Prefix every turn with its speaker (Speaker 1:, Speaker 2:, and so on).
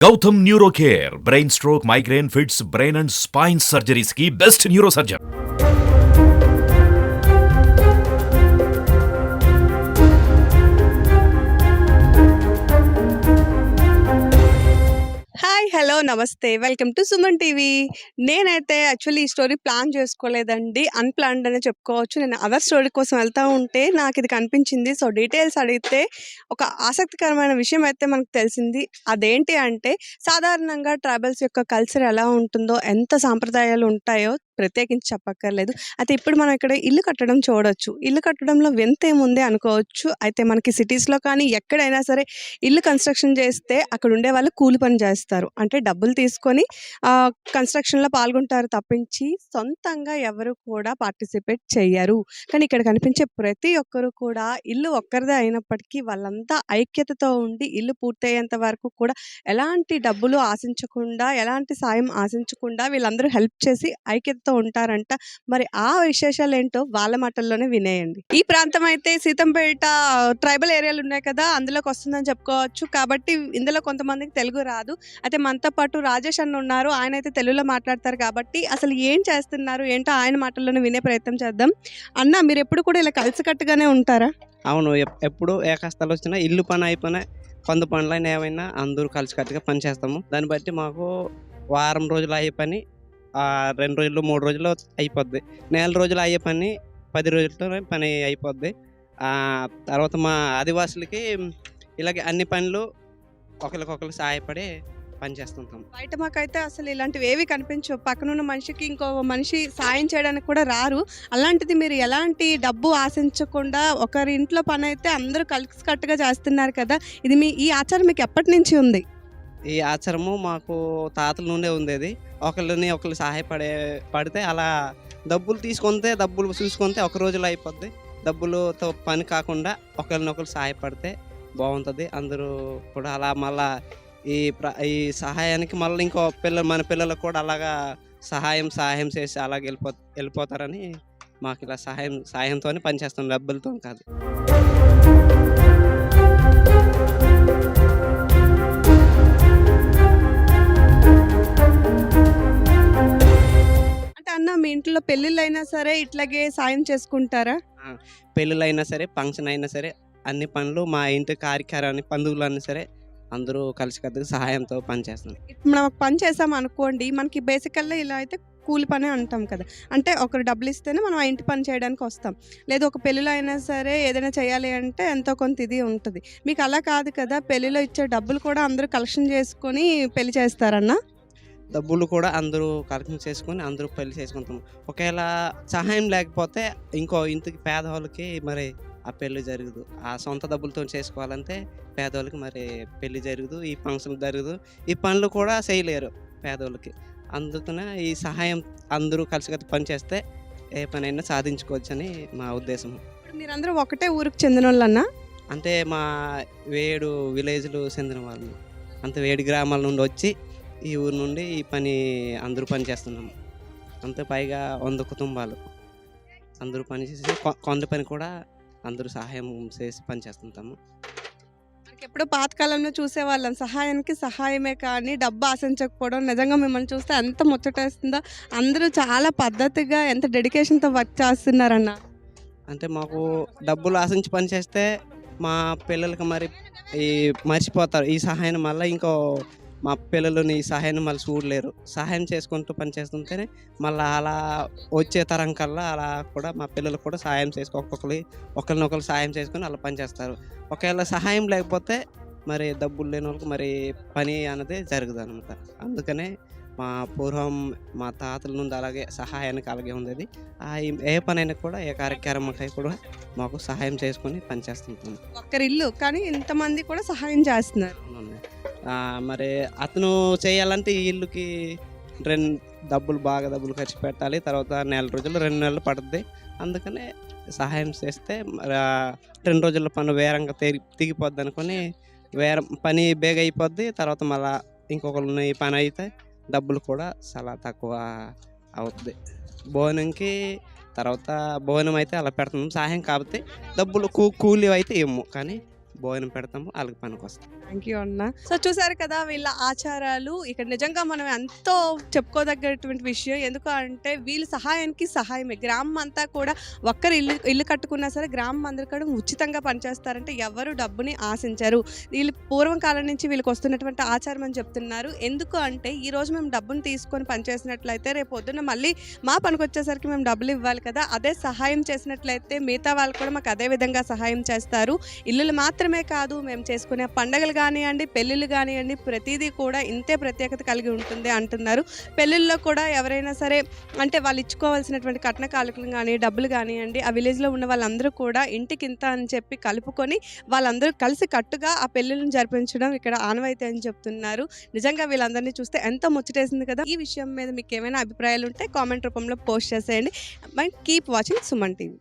Speaker 1: Gautam neuro care, brain stroke, migraine, fits, brain and spine surgeries की best
Speaker 2: neuro surgeon నమస్తే. Welcome to Suman TV. నేనైతే actually ఈ story plan చేసుకోలేదండి. Unplanned అనే చెప్పుకోవచ్చు. నేను అదర్ స్టోరీ కోసం వెళ్తూ ఉంటే నాకు ఇది కనిపించింది. సో డీటెయిల్స్ అడిగితే ఒక ఆసక్తికరమైన విషయం అయితే మనకు తెలిసింది. అదేంటి అంటే సాధారణంగా ట్రైబల్స్ యొక్క కల్చర్ ఎలా ఉంటుందో ఎంత సాంప్రదాయాలు ఉంటాయో ప్రత్యేకించి చెప్పక్కర్లేదు. అయితే ఇప్పుడు మనం ఇక్కడ ఇల్లు కట్టడం చూడొచ్చు. ఇల్లు కట్టడంలో వింత ఏముంది అనుకోవచ్చు. అయితే మనకి సిటీస్లో కానీ ఎక్కడైనా సరే ఇల్లు కన్స్ట్రక్షన్ చేస్తే అక్కడ ఉండే వాళ్ళు కూలి పని చేస్తారు. అంటే డబ్బులు తీసుకొని కన్స్ట్రక్షన్లో పాల్గొంటారు తప్పించి సొంతంగా ఎవరు కూడా పార్టిసిపేట్ చేయరు కానీ ఇక్కడ కనిపించే ప్రతి ఒక్కరు కూడా ఇల్లు ఒక్కరిదే అయినప్పటికీ వాళ్ళంతా ఐక్యతతో ఉండి ఇల్లు పూర్తయ్యేంత వరకు కూడా ఎలాంటి డబ్బులు ఆశించకుండా ఎలాంటి సాయం ఆశించకుండా వీళ్ళందరూ హెల్ప్ చేసి ఐక్యతతో ఉంటారంట. మరి ఆ విశేషాలు ఏంటో వాళ్ళ మాటల్లోనే వినేయండి. ఈ ప్రాంతం అయితే సీతంపేట ట్రైబల్ ఏరియాలు ఉన్నాయి కదా అందులోకి వస్తుందని చెప్పుకోవచ్చు. కాబట్టి ఇందులో కొంతమందికి తెలుగు రాదు. అయితే మనతో పాటు రాజేష్ అన్న ఉన్నారు. ఆయన అయితే తెలుగులో మాట్లాడతారు కాబట్టి అసలు ఏం చేస్తున్నారు ఏంటో ఆయన మాటల్లోనే వినే ప్రయత్నం చేద్దాం. అన్న మీరు ఎప్పుడు కూడా ఇలా కలిసికట్టుగానే ఉంటారా?
Speaker 3: అవును ఎప్పుడు ఏ కష్టాలు వచ్చినా ఇల్లు పని అయిపోయినా కొంత పనులైనా ఏమైనా అందరూ కలిసికట్టుగా పని చేస్తాము. దాన్ని బట్టి మాకు వారం రోజులు అయ్యే పని రెండు రోజులు మూడు రోజులు అయిపోద్ది. నెల రోజులు అయ్యే పని పది రోజులతో పని అయిపోద్ది. ఆ, తర్వాత మా ఆదివాసులకి ఇలాగే అన్ని పనులు ఒకరికొకరు సహాయపడి పని చేస్తుంటాం.
Speaker 2: బయట మాకైతే అసలు ఇలాంటివి ఏవి కనిపించవు. పక్కనున్న మనిషికి ఇంకో మనిషి సాయం చేయడానికి కూడా రారు. అలాంటిది మీరు ఎలాంటి డబ్బు ఆశించకుండా ఒకరి ఇంట్లో పని అయితే అందరూ కలిసికట్టుగా చేస్తున్నారు కదా ఇది మీ ఈ ఆచారం మీకు ఎప్పటి నుంచి ఉంది?
Speaker 3: ఈ ఆచారము మాకు తాతల నుండే ఉండేది. ఒకళ్ళని ఒకళ్ళు సహాయపడే పడితే అలా డబ్బులు తీసుకుంటే డబ్బులు చూసుకుంటే ఒక రోజులో అయిపోద్ది. డబ్బులతో పని కాకుండా ఒకరినొకరు సహాయపడితే బాగుంటుంది. అందరూ కూడా అలా మళ్ళా ఈ ప్ర ఈ సహాయానికి మళ్ళీ ఇంకో పిల్లలు మన పిల్లలకు కూడా అలాగా సహాయం సహాయం చేసి అలాగ వెళ్ళిపో వెళ్ళిపోతారని మాకు ఇలా సహాయం సహాయంతోనే పనిచేస్తాం. డబ్బులతో కాదు.
Speaker 2: అన్న మీ ఇంట్లో పెళ్ళిళ్ళు అయినా సరే ఇట్లాగే సాయం చేసుకుంటారా?
Speaker 3: పెళ్ళిళ్ళైనా సరే ఫంక్షన్ అయినా సరే అన్ని పనులు మా ఇంటి కార్యక్రమాన్ని పండుగలు అయినా సరే అందరూ కలిసికట్టుగా సహాయంతో పనిచేస్తాం.
Speaker 2: మనం పని చేసాం అనుకోండి మనకి బేసికల్గా ఇలా అయితే కూలి పని అంటాం కదా. అంటే ఒకరు డబ్బులు ఇస్తేనే మనం ఆ ఇంటి పని చేయడానికి వస్తాం. లేదు ఒక పెళ్ళిలో అయినా సరే ఏదైనా చేయాలి అంటే ఎంతో కొంత ఇది ఉంటుంది. మీకు అలా కాదు కదా పెళ్ళిలో ఇచ్చే డబ్బులు కూడా అందరూ కలెక్షన్ చేసుకొని పెళ్ళి చేస్తారన్న?
Speaker 3: డబ్బులు కూడా అందరూ కలెక్షన్ చేసుకొని అందరూ పెళ్ళి చేసుకుంటాం. ఒకవేళ సహాయం లేకపోతే ఇంకో ఇంటికి పేదవాళ్ళకి మరి ఆ పెళ్ళి జరగదు. ఆ సొంత డబ్బులతో చేసుకోవాలంటే పేదవాళ్ళకి మరి పెళ్ళి జరగదు ఈ ఫంక్షన్ జరగదు. ఈ పనులు కూడా చేయలేరు పేదవాళ్ళకి. అందుకనే ఈ సహాయం అందరూ కలిసికట్టు పని చేస్తే ఏ పనైనా సాధించుకోవచ్చని మా ఉద్దేశం
Speaker 2: మీరందరూ ఒకటే ఊరికి చెందిన వాళ్ళన్నా
Speaker 3: అంటే మా వేడు విలేజ్లు చెందిన వాళ్ళు. అంత వేడి గ్రామాల నుండి వచ్చి ఈ ఊరు నుండి ఈ పని అందరూ పని చేస్తున్నాము అంతే పైగా వంద కుటుంబాలు. అందరూ పని చేసి కొండ పని కూడా అందరూ సహాయం చేసి పని చేస్తుంటాము.
Speaker 2: మనకి ఎప్పుడో పాతకాలంలో చూసేవాళ్ళం. సహాయానికి సహాయమే కానీ డబ్బు ఆశించకపోవడం నిజంగా మిమ్మల్ని చూస్తే ఎంత ముచ్చటేస్తుందో అందరూ చాలా పద్ధతిగా ఎంత డెడికేషన్తో వర్క్ చేస్తున్నారన్న.
Speaker 3: అంటే మాకు డబ్బులు ఆశించి పని చేస్తే మా పిల్లలకి మరి ఈ మర్చిపోతారు. ఈ సహాయాన్ని మళ్ళీ ఇంకో మా పిల్లలని సహాయాన్ని మళ్ళీ చూడలేరు. సహాయం చేసుకుంటూ పని చేస్తుంటేనే మళ్ళీ అలా వచ్చే తరం కల్లా అలా కూడా మా పిల్లలు కూడా సహాయం చేసుకో ఒక్కొక్కరి ఒకరినొకరు సహాయం చేసుకొని అలా పని చేస్తారు. ఒకవేళ సహాయం లేకపోతే మరి డబ్బులు లేని వాళ్ళకి మరి పని అనేది జరగదు అనమాట అందుకనే మా పూర్వం మా తాతల నుండి అలాగే సహాయానికి అలాగే ఉండేది. ఏ పనైనా కూడా ఏ కార్యక్రమకై కూడా మాకు సహాయం చేసుకొని పనిచేస్తుంటాం
Speaker 2: ఒక్కరి ఇల్లు కానీ ఇంతమంది కూడా సహాయం చేస్తున్నారు.
Speaker 3: మరి అతను చేయాలంటే ఈ ఇల్లుకి రెండు డబ్బులు బాగా డబ్బులు ఖర్చు పెట్టాలి. తర్వాత నెల రోజులు రెండు నెలలు పడుతుంది అందుకనే సహాయం చేస్తే మరి రెండు రోజుల పని వేరంగా తెగి తిగిపోద్ది అనుకొని వేరే పని బేగ అయిపోద్ది తర్వాత మళ్ళా ఇంకొకరిని పని అయితే డబ్బులు కూడా చాలా తక్కువ అవుతుంది భోజనంకి తర్వాత భోజనం అయితే అలా పెడుతున్నాం సహాయం కాబట్టి డబ్బులు కూ కూలి అయితే ఇవ్వము. కానీ భోజనం పెడతాము వాళ్ళకి పనికి వస్తాం
Speaker 2: థ్యాంక్ యూ అన్న. సో చూసారు కదా వీళ్ళ ఆచారాలు. ఇక్కడ నిజంగా మనం ఎంతో చెప్పుకోదగ్గటువంటి విషయం. ఎందుకు అంటే వీళ్ళ సహాయానికి సహాయమే. గ్రామం అంతా కూడా ఒక్కరు ఇల్లు ఇల్లు కట్టుకున్నా సరే గ్రామం అందరి కూడా ఉచితంగా పనిచేస్తారంటే ఎవరు డబ్బుని ఆశించరు. వీళ్ళు పూర్వం కాలం నుంచి వీళ్ళకి వస్తున్నటువంటి ఆచారం అని చెప్తున్నారు. ఎందుకు అంటే ఈ రోజు మేము డబ్బును తీసుకొని పనిచేసినట్లయితే రేపు పొద్దున్న మళ్ళీ మా పనికి వచ్చేసరికి మేము డబ్బులు ఇవ్వాలి కదా అదే సహాయం చేసినట్లయితే మిగతా వాళ్ళు కూడా మాకు అదే విధంగా సహాయం చేస్తారు. ఇల్లులు మాత్రం మాత్రమే కాదు మేము చేసుకునే పండగలు కానివ్వండి పెళ్ళిళ్ళు కానివ్వండి ప్రతిదీ కూడా ఇంతే ప్రత్యేకత కలిగి ఉంటుంది అంటున్నారు. పెళ్ళిళ్ళలో కూడా ఎవరైనా సరే అంటే వాళ్ళు ఇచ్చుకోవాల్సినటువంటి కట్న కానుకలు కానీ డబ్బులు కానివ్వండి ఆ విలేజ్లో ఉన్న వాళ్ళందరూ కూడా ఇంటికి ఇంత అని చెప్పి కలుపుకొని వాళ్ళందరూ కలిసి కట్టుగా ఆ పెళ్ళిళ్ళని జరిపించడం ఇక్కడ ఆనవాయితీ అని చెప్తున్నారు. నిజంగా వీళ్ళందరినీ చూస్తే ఎంతో ముచ్చటేసింది కదా! ఈ విషయం మీద మీకు ఏమైనా అభిప్రాయాలు ఉంటే కామెంట్ రూపంలో పోస్ట్ చేసేయండి. My keep watching Suman TV.